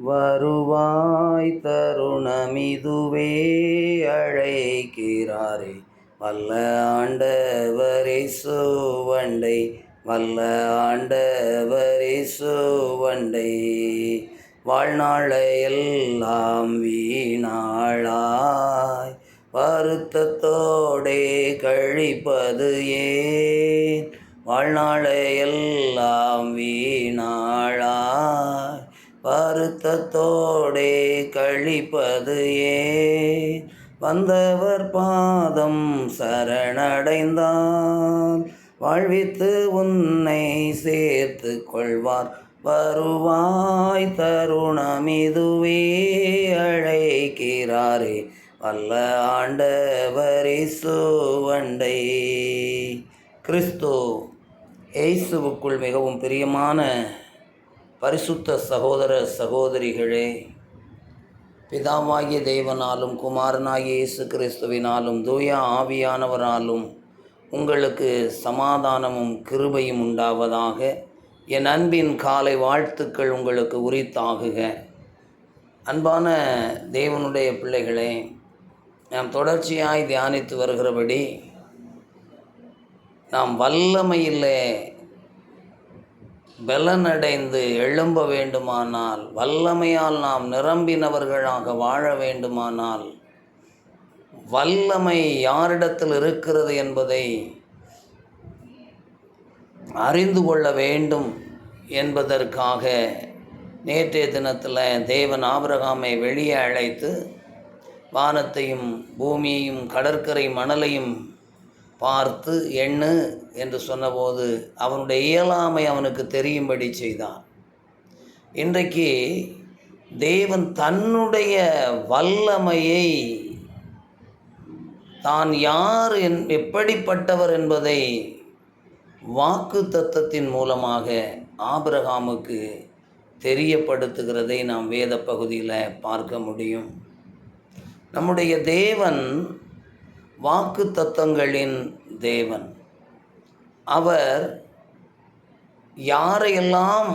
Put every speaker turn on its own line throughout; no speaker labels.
வருவாய் தருணமிதுவே அழைக்கிறாரே. வல்ல ஆண்டவரே சுவண்டை வல்ல ஆண்டவரே சுவண்டை வாழ்நாளையெல்லாம் வீணாளாய் வருத்தத்தோடே கழிப்பது ஏன்? வாழ்நாளையெல்லாம் வீணாளாய் வருத்தத்தோடே கழிப்பது ஏ? வந்தவர் பாதம் சரணடைந்தால் வாழ்வித்து உன்னை சேர்த்து கொள்வார். வருவாய் தருணமிதுவே அழைக்கிறாரே. வல்ல ஆண்டவரிசுவண்டை கிறிஸ்து எய்சுவுக்குள் மிகவும் பிரியமான பரிசுத்த சகோதர சகோதரிகளே பிதாவாகிய தேவனாலும் குமாரனாகிய இயேசு கிறிஸ்துவினாலும் தூய ஆவியானவராலும் உங்களுக்கு சமாதானமும் கிருபையும் உண்டாவதாக. என் அன்பின் காலை வாழ்த்துக்கள் உங்களுக்கு உரித்தாகுக. அன்பான தேவனுடைய பிள்ளைகளே நாம் தொடர்ச்சியாய் தியானித்து வருகிறபடி நாம் வல்லமையிலே பலனடைந்து எழும்ப வேண்டுமானால் வல்லமையால் நாம் நிரம்பினவர்களாக வாழ வேண்டுமானால் வல்லமை யாரிடத்தில் இருக்கிறது என்பதை அறிந்து கொள்ள வேண்டும் என்பதற்காக நேற்றைய தினத்தில் தேவன் ஆபிரகாமை வெளியே அழைத்து வானத்தையும் பூமியையும் கடற்கரை மணலையும் பார்த்து எண்ணு என்று சொன்னபோது அவனுடைய இயலாமை அவனுக்கு தெரியும்படி செய்தான். இன்றைக்கு தேவன் தன்னுடைய வல்லமையை தான் யார் என் எப்படிப்பட்டவர் என்பதை வாக்கு தத்தத்தின் மூலமாக ஆபிரகாமுக்கு தெரியப்படுத்துகிறதை நாம் வேத பகுதியில் பார்க்க முடியும். நம்முடைய தேவன் வாக்கு தத்தங்களின் தேவன். அவர் யாரையெல்லாம்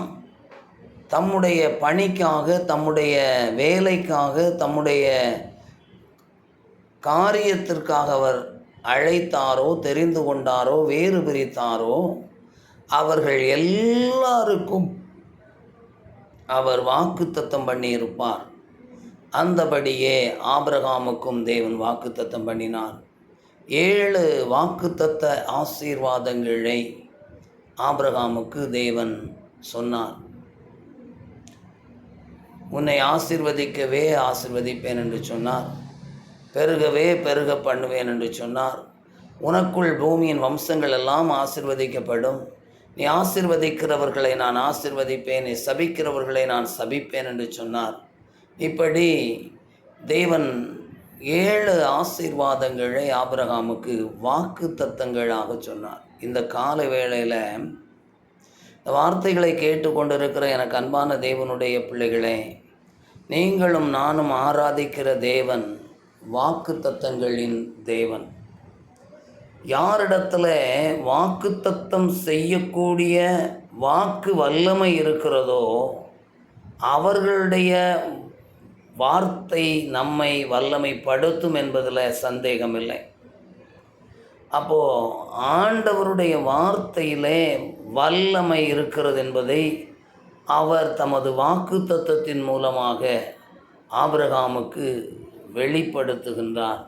தம்முடைய பணிக்காக தம்முடைய வேலைக்காக தம்முடைய காரியத்திற்காக அவர் அழைத்தாரோ தெரிந்து கொண்டாரோ வேறு பிரித்தாரோ அவர்கள் எல்லாருக்கும் அவர் வாக்குத்தத்தம் பண்ணியிருப்பார். அந்தபடியே ஆபிரகாமுக்கும் தேவன் வாக்குத்தத்தம் பண்ணினார். ஏழு வாக்குத்தத்த ஆசீர்வாதங்களை ஆபிரகாமுக்கு தேவன் சொன்னார். உன்னை ஆசிர்வதிக்கவே ஆசிர்வதிப்பேன் என்று சொன்னார். பெருகவே பெருக பண்ணுவேன் என்று சொன்னார். உனக்குள் பூமியின் வம்சங்கள் எல்லாம் ஆசிர்வதிக்கப்படும். நீ ஆசிர்வதிக்கிறவர்களை நான் ஆசிர்வதிப்பேன். நீ சபிக்கிறவர்களை நான் சபிப்பேன் என்று சொன்னார். இப்படி தேவன் ஏழு ஆசீர்வாதங்களை ஆபிரகாமுக்கு வாக்கு தத்தங்களாக சொன்னார். இந்த கால வேளையில் இந்த வார்த்தைகளை கேட்டுக்கொண்டிருக்கிற எனக்கு அன்பான தேவனுடைய பிள்ளைகளே நீங்களும் நானும் ஆராதிக்கிற தேவன் வாக்கு தத்தங்களின் தேவன். யாரிடத்துல வாக்கு தத்தம் செய்யக்கூடிய வாக்கு வல்லமை இருக்கிறதோ அவர்களுடைய வார்த்தை நம்மை வல்லமைப்படுத்தும் என்பதில் சந்தேகமில்லை. அப்போது ஆண்டவருடைய வார்த்தையிலே வல்லமை இருக்கிறது என்பதை அவர் தமது வாக்கு தத்துவத்தின் மூலமாக ஆபிரகாமுக்கு வெளிப்படுத்துகின்றார்.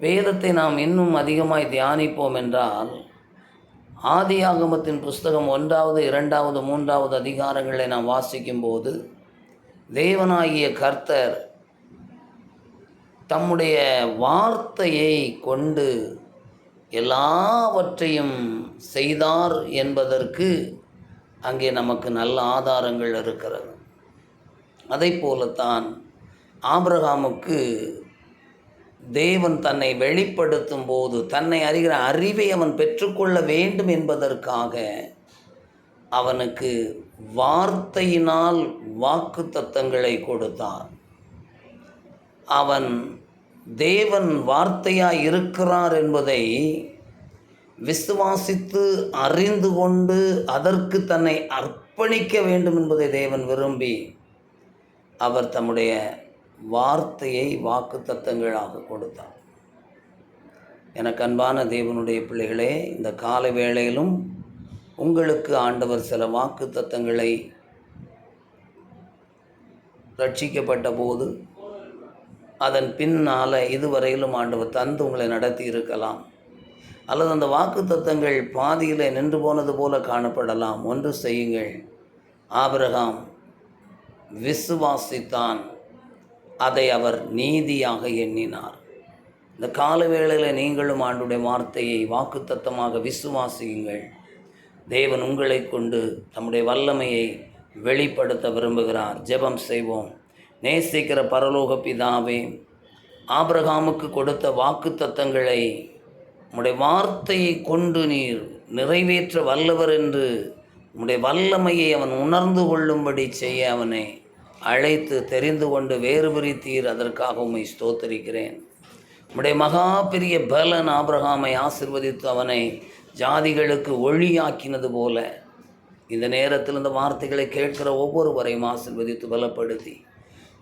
வேதத்தை நாம் இன்னும் அதிகமாய் தியானிப்போம் என்றால் ஆதியாகமத்தின் புஸ்தகம் ஒன்றாவது இரண்டாவது மூன்றாவது அதிகாரங்களை நாம் வாசிக்கும்போது தேவனாகிய கர்த்தர் தம்முடைய வார்த்தையை கொண்டு எல்லாவற்றையும் செய்தார் என்பதற்கு அங்கே நமக்கு நல்ல ஆதாரங்கள் இருக்கிறது. அதை போலத்தான் ஆபிரகாமுக்கு தேவன் தன்னை வெளிப்படுத்தும் போது தன்னை அறிகிற அறிவை அவன் பெற்றுக்கொள்ள வேண்டும் என்பதற்காக அவனுக்கு வார்த்தையினால் வாக்கு தத்தங்களை கொடுத்தார் அவன் தேவன் வார்த்தையாக இருக்கிறார் என்பதை விசுவாசித்து அறிந்து கொண்டு அதற்கு தன்னை அர்ப்பணிக்க வேண்டும் என்பதை தேவன் விரும்பி அவர் தம்முடைய வார்த்தையை வாக்கு தத்தங்களாக கொடுத்தார் எனக்கு அன்பான தேவனுடைய பிள்ளைகளே இந்த கால வேளையிலும் உங்களுக்கு ஆண்டவர் சில வாக்கு தத்தங்களை ரட்சிக்கப்பட்ட போது அதன் பின்னால் இதுவரையிலும் ஆண்டவர் தந்து உங்களை நடத்தி இருக்கலாம். அல்லது அந்த வாக்கு தத்தங்கள் பாதியில் நின்று போனது போல காணப்படலாம். ஒன்று செய்யுங்கள். ஆபிரகாம் விசுவாசித்தான். அதை அவர் நீதியாக எண்ணினார். இந்த கால வேளையில் நீங்களும் ஆண்டுடைய வார்த்தையை வாக்குத்தத்தமாக விசுவாசியுங்கள். தேவன் உங்களை கொண்டு தம்முடைய வல்லமையை வெளிப்படுத்த விரும்புகிறார். ஜெபம் செய்வோம். நேசிக்கிற பரலோக பிதாவே ஆபிரகாமுக்கு கொடுத்த வாக்குத்தத்தங்களை உம்முடைய வார்த்தையை கொண்டு நீர் நிறைவேற்ற வல்லவர் என்று உம்முடைய வல்லமையை அவன் உணர்ந்து கொள்ளும்படி செய்ய அவனை அழைத்து தெரிந்து கொண்டு வேறுபிரித்தீர் அதற்காக உம்மை ஸ்தோத்தரிக்கிறேன். உம்முடைய மகா பெரிய பலன் ஆபிரகாமை ஆசிர்வதித்து அவனை ஜாதிகளுக்கு ஒளியாக்கினது போல இந்த நேரத்தில் இந்த வார்த்தைகளை கேட்கிற ஒவ்வொருவரையும் ஆசிர்வதித்து பலப்படுத்தி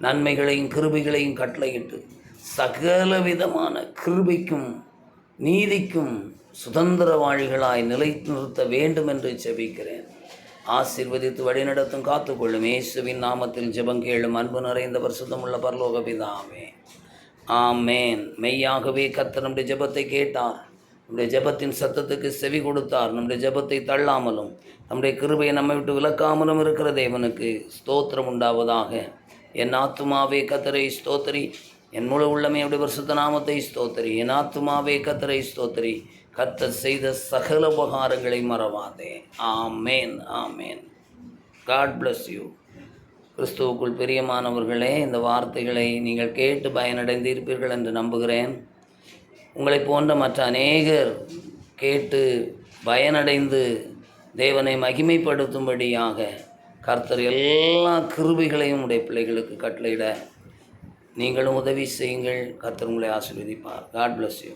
நன்மைகளையும் கிருபிகளையும் கட்டளையிட்டு சகல விதமான கிருபிக்கும் நீதிக்கும் சுதந்திரவாழிகளாய் நிலை நிறுத்த வேண்டும் என்று ஜெபிக்கிறேன். ஆசிர்வதித்து வழிநடத்தும் காத்துக்கொள்ளும் இயேசுவின் நாமத்தில் ஜெபங்கேளும் அன்பு நிறைந்தவர் சுத்தமுள்ள பரலோக பிதாமே ஆமேன். மெய்யாகவே கத்த நம்முடைய ஜெபத்தை கேட்டார். நம்முடைய ஜெபத்தின் சத்தத்துக்கு செவி கொடுத்தார். நம்முடைய ஜெபத்தை தள்ளாமலும் நம்முடைய கிருபையை நம்மை விட்டு விலக்காமலும் இருக்கிற தேவனுக்கு ஸ்தோத்திரம் உண்டாவதாக. என் ஆத்துமாவே கத்தரை ஸ்தோத்திரி. என் முழு உள்ளமே அப்படி பரிசுத்த நாமத்தை ஸ்தோத்திரி. என் ஆத்துமாவே கத்தரை ஸ்தோத்திரி. கத்த செய்த சகல உபகாரங்களை மறவாதே. Amen amen. God bless you கிறிஸ்துவுக்குள் பிரியமானவர்களே இந்த வார்த்தைகளை நீங்கள் கேட்டு பயனடைந்திருப்பீர்கள் என்று நம்புகிறேன். உங்களை போன்ற மற்ற அநேகர் கேட்டு பயனடைந்து தேவனை மகிமைப்படுத்தும்படியாக கர்த்தர் எல்லா கிருபிகளையும் உடைய பிள்ளைகளுக்கு கட்டளையிட நீங்களும் உதவி செய்யுங்கள். கர்த்தர் உங்களை ஆசீர்வதிப்பார். God bless you